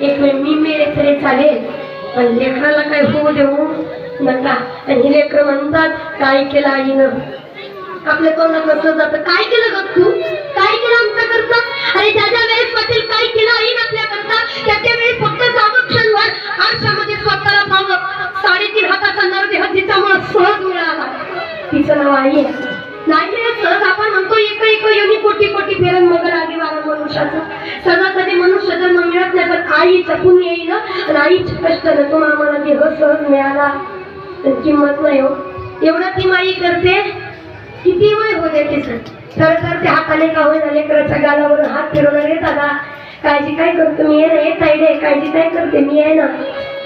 एक वेळ मी मेले तरी चालेल. पण लेकराला काय होऊ देऊ नका. आणि हे लेकर म्हणतात काय केलं आईनं? आपल्या तोंडात नसलं जातं. काय केलं ग तू? काय केलं आमच्या करता अरे ज्या ज्या वेळेस पाटील काय केलं आईन आपल्या करता त्या त्या वेळेस फक्त जावं क्षणभर आरशामध्ये स्वतःला पाहावं साडेतीन हाताचा नरदेह मला सहज मिळाला. तिचं नाव आई नाही सहज आपण म्हणतो आईचं पुण्य येईल. आणि कष्ट कष्टानं तुम्हाला मला देह सहज मिळाला. तर किंमत नाही हो. एवढं ती माई करते किती वय होते तिचं. तर तर त्या हाताने का होईना लेकराच्या गालावरून हात फिरवणार रे दादा. काळजी काय करतो मी आहे ना येत आहे रे काळजी काय करते मी आहे ना.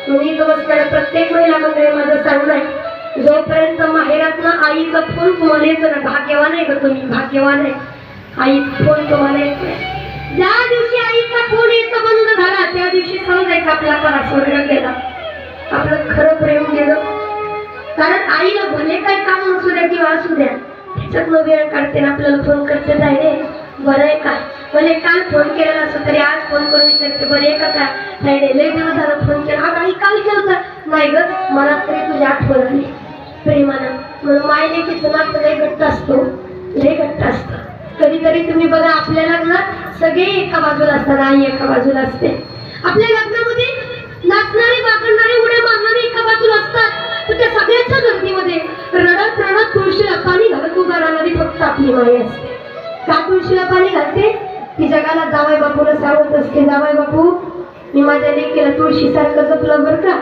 मी इथं बसणाऱ्या प्रत्येक महिला मंडळी माझं सांगणं आहे. जोपर्यंत माहेरात ना आईचा फोन तुम्हाला येतो ना भाग्यवान आहे का तुम्ही? भाग्यवान आहे. आईचा फोन तुम्हाला येतो. ज्या दिवशी आईचा फोन यायचा बंद झाला त्या दिवशी समजायचं आपला खरा स्वर्ग गेला. आपलं खरं प्रेम गेलं. कारण आईला भले काय काम असू द्या किंवा असू द्या त्याच्यातनं वेळ काढते ना आपल्याला फोन करते जाय रे? बरं आहे का? भले काल फोन केलेला असं तरी आज फोन करून विचारते बरं आहे का काय? नाही रे लय दिवस झाला फोन केला. हा आई काल केलं होता. नाही ग मला तरी तुझी आठवण आली. प्रेमानं. म्हणून माय लेकीचं नातं लय घट्ट असतो. लय घट्ट असतं. कधीतरी तुम्ही बघा आपल्या लग्नात सगळे एका बाजूला असतात आई एका बाजूला असते. आपल्या लग्नामध्ये नाचणारे वागणारे उड्या मारणारे एका बाजूला असतात. तर त्या सगळ्यांच्या गर्दीमध्ये रडत रडत तुळशीला पाणी घालत उभा राहणारी फक्त आपली माई असते. का तुळशीला पाणी घालते? ती जगाला जावाय बापूला सांगत असते जावाय बापू मी माझ्या लेकीला तुळशीसारखं जपलं बरं का?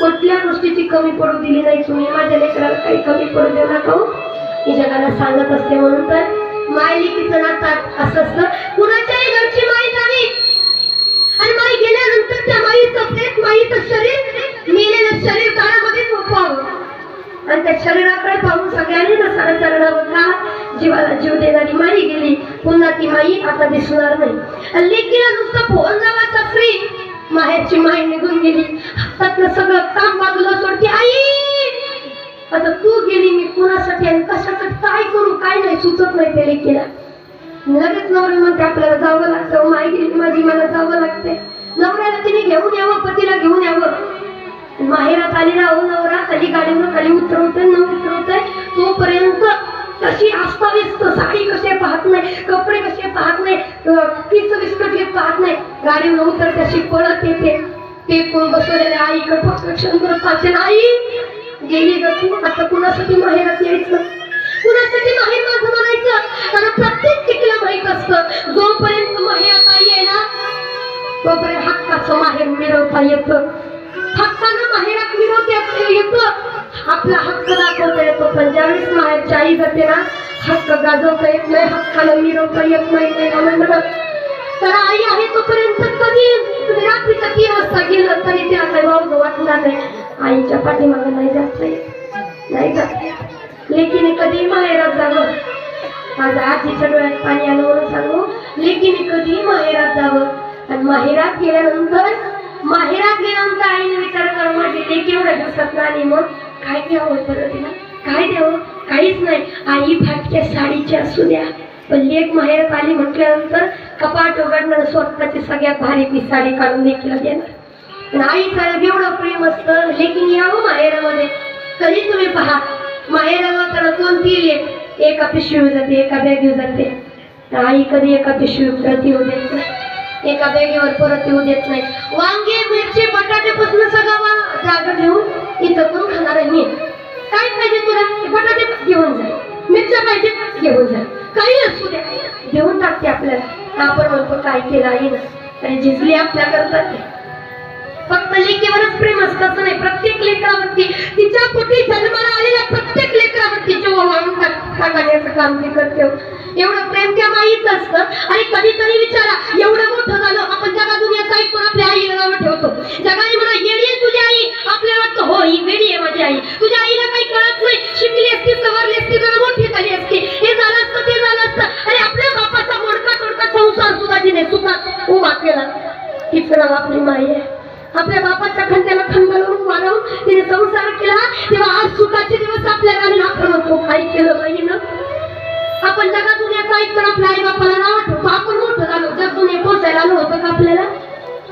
कुठल्या गोष्टीची कमी पडू दिली नाही तुम्ही? माझ्या लेकराला काही कमी पडू देऊ नका हो. जगाला सांगत असते म्हणून तर माय लेकीचं नातं असं असतं कुणाच्याही घरची माई जावी. आणि माई गेल्यानंतर त्या माईचं प्रेत माईचं शरीर मेलेलं शरीर काळामध्ये झोपावं आणि त्या शरीराकडे पाहून सगळ्यांनी नसाला चरणावर जीवाला जीव देणारी माई गेली. पुन्हा ती माई आता दिसणार नाही. लेकीला नुसतं फोन नावाचा फ्री माहेरची माई निघून गेली. हातातलं सगळं काम बाजूला सोडते. आई! आता तू गेली मी कुणासाठी आणि कशासाठी? काय करू? काय नाही? सुचत नाही त्या लेकीला. लगेच नवरी म्हणते आपल्याला जावं लागतं. माई गेली माझी मला जावं लागते नवऱ्याला तिने घेऊन यावं पतीला घेऊन यावं. माहेरात आली ना नवरा खाली गाडीवर खाली उतरवते न उतरवते तोपर्यंत कशी अस्ताव्यस्त साडी कसे पाहत नाही कपडे कसे पाहत नाही किस विस्कटले पाहत नाही. गाडीवर उतर तशी पळत येते. ते कोण बसवलेले आईकडे फक्त क्षणभर पाहते. आई गेली ग तू. आता कुणासाठी माहेरात यायचं? कुणासाठी माहेर माझं म्हणायचं कारण प्रत्येक टिकला माहीत असतं जोपर्यंत माहेरात आई आहे ना तोपर्यंत हक्काचं माहेर मिळवता येतं. हक्कानं माहेरात मिळवता येतं. आपला हक्क दाखवता येतो पण ज्यावेळेस माहेरची आई जाते ना हक्क गाजवता येत नाही हक्काला मिरवता येत नाही नाही तर आई आहे तोपर्यंत कधी रात्रीचा तीन वाजता गेलं तरी ते आता वावग आईच्या पाठीमागे नाही जात नाही जात. लेकीने कधी माहेरात जावं? माझ्या आजीच्या डोळ्यात पाणी आलं म्हणून सांगू. लेकीने कधी माहेरात जावं? आणि माहेरात गेल्यानंतर माहेरात गेल्यानंतर आईने विचार करा माझी लेकी एवढ्या दिवसात आली मग काय द्यावं परत? तिला काय द्यावं? काहीच नाही. आई फाटक्या साडीची असू द्या. पण लेक माहेरात आली म्हटल्यानंतर कपाट उघडणार स्वतःची सगळ्यात भारी ती साडी काढून देखील देणार. नाही साहेब एवढं प्रेम असतं. लेकिन यावं माहेरामध्ये. कधी तुम्ही पहा माहेरावर तर कोणती लेक एका पिशवी जाते एका बॅगीवर जाते. आई कधी एका पिशवी परत येऊ देत नाही. एका बॅगीवर परत येऊ देत नाही. वांगे मिरची बटाट्यापासून सगळं वा- जागा घेऊन इथं करून खाणार आहे? मी. काय पाहिजे तुला? बटाटे घेऊन जा. मिरच्या पाहिजे घेऊन जा. काही असू द्या घेऊन टाकते आपल्याला. आपण म्हणतो काय केलं आई ना? आणि झिजली आपल्या करतात फक्त लेकीवरच प्रेम असतं असं नाही. प्रत्येक लेकरावरती तिच्या पोटी जन्माला आलेल्या प्रत्येक लेकरावरती जेव्हा वाळून टाकण्याचं काम ती करते. एवढं प्रेम त्या माईच असतं. आणि कधीतरी विचारा एवढं मोठं झालं आपण जगा दुनियाचं ऐकून आपल्या आईला नावं ठेवतो. जगाने म्हणा येडी आहे तुझी आई. आपल्याला वाटतं हो ही वेडी आहे माझी आई. तुझ्या आईला काही कळत नाही. शिकली असती सवरली असती जरा मोठी झाली असती. हे झालं असतं ते झालं असतं. आणि आपल्या बापाचा मोडका तोडका संसार सुद्धा तिने सुद्धा उभा केला. तीच नाव आपली माई आहे. आपल्या बापाच्या खंड्याला खंडाळून वाढवून तिने संसार केला. तेव्हा आज सुखाचे दिवस आपल्याला आले होतो काही केलं बाईनं आपण जगात याचा ऐकून आपल्या आई बापाला नाव आपण मोठं झालो जग हे पोचायला आलो होतं का आपल्याला?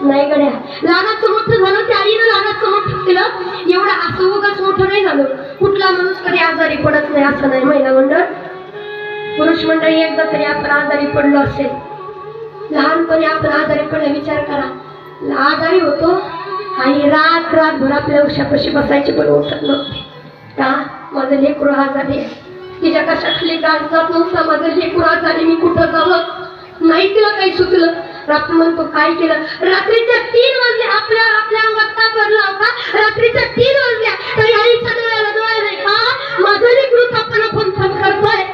नाही गड्या. लहानाचं मोठं झालं. त्या आईनं लहानाचं मोठं केलं. एवढं असं उगाच मोठं नाही झालं. कुठला माणूस कधी आजारी पडत नाही असं नाही महिला मंडळ. पुरुष मंडळी एकदा तरी आपण आजारी पडलो असेल. लहानपणी आपण आजारी पडला विचार करा. आजारी होतो. आणि रात रातभर आपल्या उशापाशी बसायची पण उठत नव्हते. का? माझं लेकरू आजारी आहे. तिच्या कशाखाली गाठ जात नव्हता? माझं लेकरू आजारी मी कुठं जावं? नाही तिला काही सुचलं. रात्र म्हणतो काय केलं? रात्रीच्या तीन वाजले. आपल्या आपल्या अंगात का पडला होता? रात्रीच्या तीन वाजल्या. तरी आईच्या डोळ्याला डोळा नाही का माझं लेकरू आपण फोन फोन करतोय.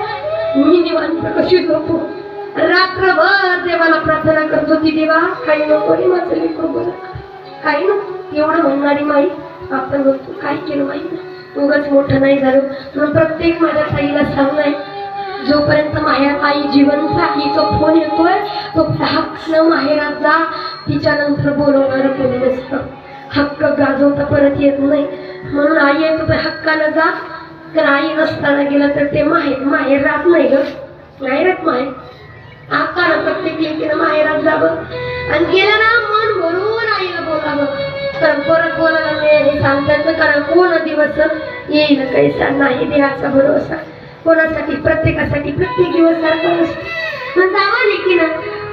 मी निवांत कशी झोपू? रात्रभर देवाला प्रार्थना करतो ती देवा काही नको माझं लेकरू बरं काही नको. एवढं म्हणणारी माई आपण बोलतो काय केलं माहीत उगाच मोठं नाही झालं. म्हणून प्रत्येक माझ्या ताईला सांगणार जोपर्यंत माहेर आई जिवंत आईचा फोन येतोय तो हक्कनं माहेरात जा. तिच्यानंतर बोलवणारं कोणी नसतं. हक्क गाजवता परत येत नाही. म्हणून आई येतो तर हक्काला जा. तर आई नसताना गेलं तर ते माहेर माहेर राहत नाही ग. नाही राहत माहेर. हक्कानं प्रत्येक लेकीनं माहेरात जावं. आणि गेलं ना मन भरून आईला बोलावं. तर परत बोलायला मिळेल सांगतात कारण कोण दिवस येईल कैसा नाही देहाचा भरोसा. कोणासाठी? प्रत्येकासाठी प्रत्येक दिवस सारखा नसतो. मग जावा लेकीनं.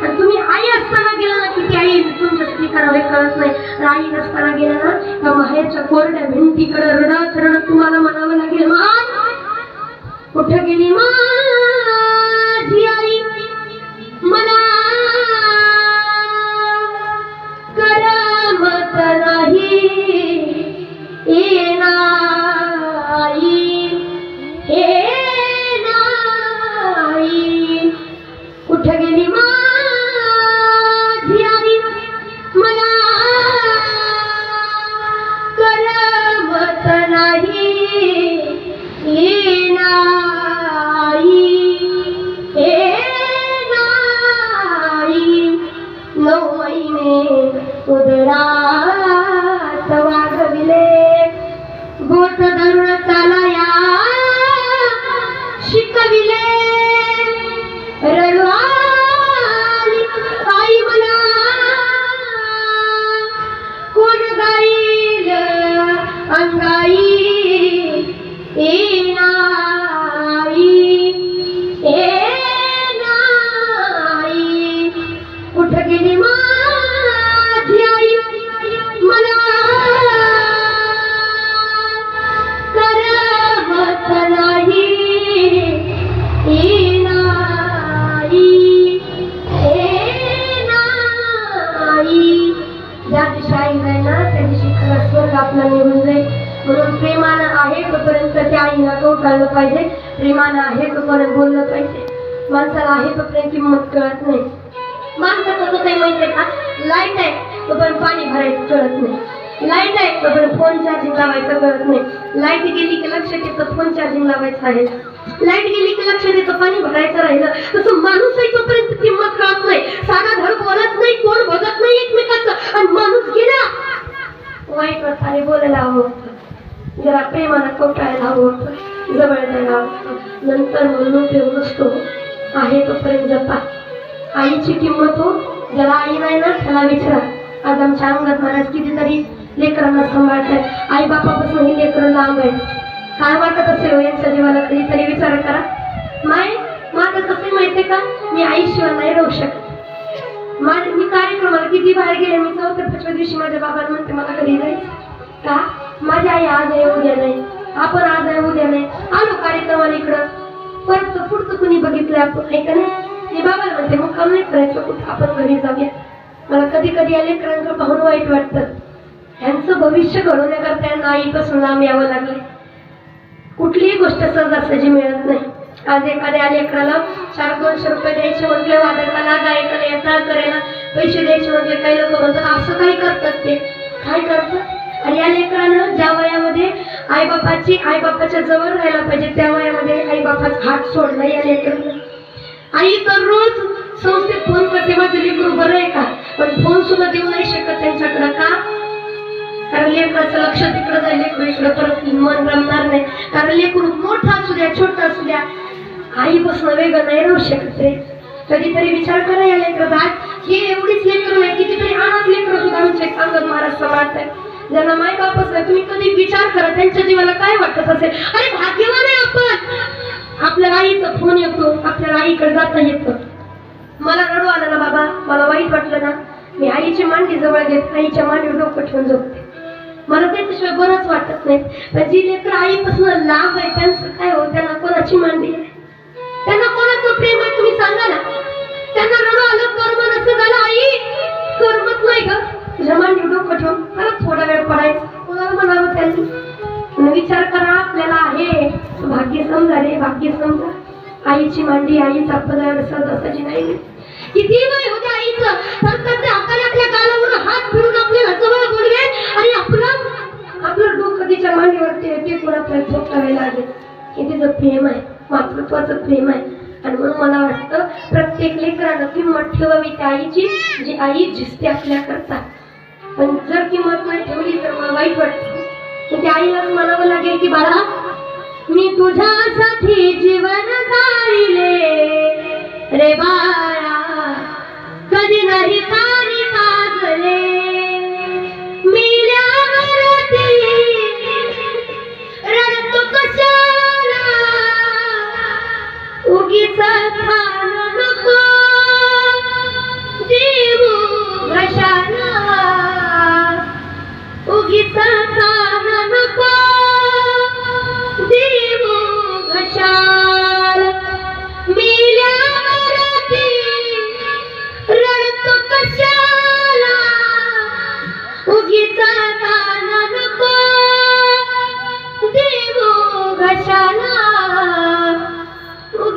आणि तुम्ही आई असताना गेला ना किती आई तुमच्यासाठी करावे कळत नाही. आणि आई नसताना गेला ना त्या माहेरच्या कोरड्या भिंतीकडे रडत रडत तुम्हाला म्हणावं लागेल मान कुठं गेली माझी Maravilha! पाहिजे. प्रेमानं आहे तोपर्यंत बोललं पाहिजे? माणसाला आहे तोपर्यंत किंमत कळत नाही. माणसाचं कसं आहे माहिती का? लाइट आहे तोपर्यंत पाणी भरायचं कळत नाही. लाइट आहे तोपर्यंत फोन चार्जिंग लावायचं कळत नाही. लाइट गेली की लक्ष देतं फोन चार्जिंग लावायचं आहे. लाइट गेली की लक्ष देतं पाणी भरायचं राहिलं. तसं माणूस आहे तोपर्यंत किंमत कळत नाही. साधा घर बोलत नाही कोण बघत नाही एकमेकाचं. आणि माणूस गेला. वाईट प्रकारे बोलायला हवं होतं. जरा प्रेमानं कोटायला हवं होतं. जवळ जायला नंतर म्हणून ठेवू नसतो आहे तोपर्यंत जपा. आईची किंमत हो. ज्याला आई नाही ना त्याला विचारा. आज आमच्या अंगात महाराज कितीतरी लेकरांना सांभाळतात आई बापापासून ही लेकरं लांब आहेत. काय वाटत असेल हो यांच्या जीवाला? कधीतरी विचार करा. माय माझं कसं माहितीये का? मी आईशिवाय नाही राहू शकत. माझे मी कार्यक्रमाला किती बाहेर गेले? मी चौथ्या पाचव्या दिवशी माझ्या बाबाला म्हणते मला कधी जायचं का? माझी आई आज आहे उद्या नाही. आपण आज आहे उद्या नाही आलो कार्यक्रमाला इकडं? परत पुढचं कुणी बघितलं आपण? नाही? नाही बाबाला म्हणते मग काम नाही करायचं कुठं आपण घरी जाऊया? मला कधी कधी या लेकरांचं पाहून वाईट वाटतं. यांचं भविष्य घडवण्याकरता यांना आईपासून लांब यावं लागले कुठलीही गोष्ट सहजासहजी मिळत नाही. आज एखाद्या लेकराला चार दोनशे रुपये द्यायचे म्हटले वादकाला गायकाला यात्रा करायला पैसे द्यायचे म्हटले काही लोक म्हणतात असं काही करतात ते? काय करतात? आणि या लेकरानं ज्या वयामध्ये आई बापाची आई बापाच्या जवळ राहायला पाहिजे. त्या वयामध्ये आई बापाच हात सोडला या लेकर आई दररोज संस्थेत फोन करते माझं लेकरू बरं आहे का? पण फोन सुद्धा देऊ नाही शकत त्यांच्याकडं. का? कारण लेकराचं लक्ष तिकडं जाईल लेकरू इकडं परत मन रमणार नाही. कारण लेकरू मोठा असू द्या छोटा असू द्या आईपासून वेगळं नाही राहू शकत रे. कधीतरी विचार करा या लेकर आज हे एवढीच लेकरं नाही कितीतरी अनाथ लेकरं सुद्धा आमच्या अंगण महाराष्ट्र समाज आहे ज्यांना माय बापच नाही तुम्ही कधी विचार करा त्यांच्या जीवाला काय वाटत असेल? अरे भाग्यवान आहे आपण. आपल्या आईचा फोन येतो आपल्या आईकडे जाता येतं. मला रडू आलं ना बाबा मला वाईट वाटलं ना. मी आईची मांडी जवळ घेत आईच्या मांडीवर डोकं ठेवून झोपते. मला त्याच्याशिवाय बरंच वाटत नाही. पण जी लेकर आईपासून लांब आहे त्यांचं काय हो? त्यांना कोणाची मांडी आहे? त्यांना कोणाचं प्रेम आहे तुम्ही सांगा ना. त्यांना रडू आलं कर्म नसतं झालं आई. करमत नाही ग. तुझ्या मांडी डोकं ठेवून परत थोडा वेळ पडायचं. कोणाला म्हणावं त्यांनी विचार करा आपल्याला आहे. भाग्य समजा रे भाग्य समजा आईची मांडी आईचा पदार सहजासहजी नाही. किती वय होते आईचं? त्याच्या हाताने आपल्या गालावरून हात फिरून आपल्याला जवळ बोलवेल आणि आपलं आपलं डोकं तिच्या मांडीवरती टेकून आपल्याला झोपावे लागेल. हे तिचं प्रेम आहे मातृत्वाचं प्रेम आहे. आणि म्हणून मला वाटतं प्रत्येक लेकरानं किंमत ठेवावी त्या आईची जी आई झिजते आपल्या करता पण जर किंमत नाही ठेवली तर मला वाईट वाटतं. तर त्या आईलाच म्हणावं लागेल की बाळा मी तुझ्यासाठी जीवन काढले. रे बा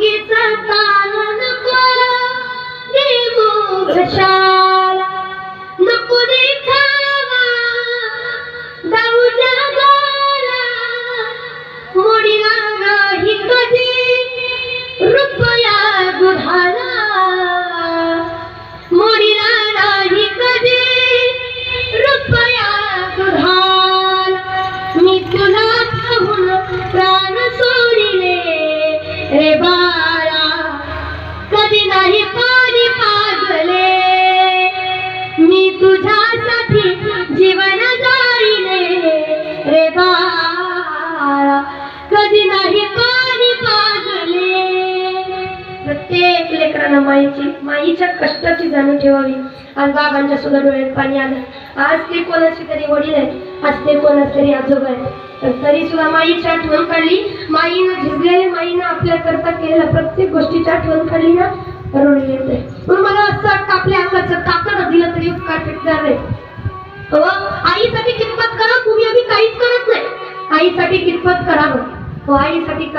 उगीच तान नको जीवन जाईने रे बाळा. कधी नाही पाणी पाजले. प्रत्येक लेकरांना माईची माईच्या कष्टाची जाणीव ठेवावी. आज बाबांच्या सुद्धा डोळ्यात पाणी आलं. आज ते कोणाची तरी वडील आहे आज ते कोणाच तरी आजोबा आहे तरी सुद्धा माईची आठवण काढली. माईनं झिजले माईनं आपल्या करता केलेल्या प्रत्येक गोष्टीची आठवण काढली ना? रडू येते म्हणून मला असं वाटतं आपल्या अंगाचं ताकद दिलं तरी उपकार फिटणार नाही. हो? आईसाठी कितपत करा तुम्ही आम्ही काहीच करत नाही. आईसाठी कितपत करावं हो आईसाठी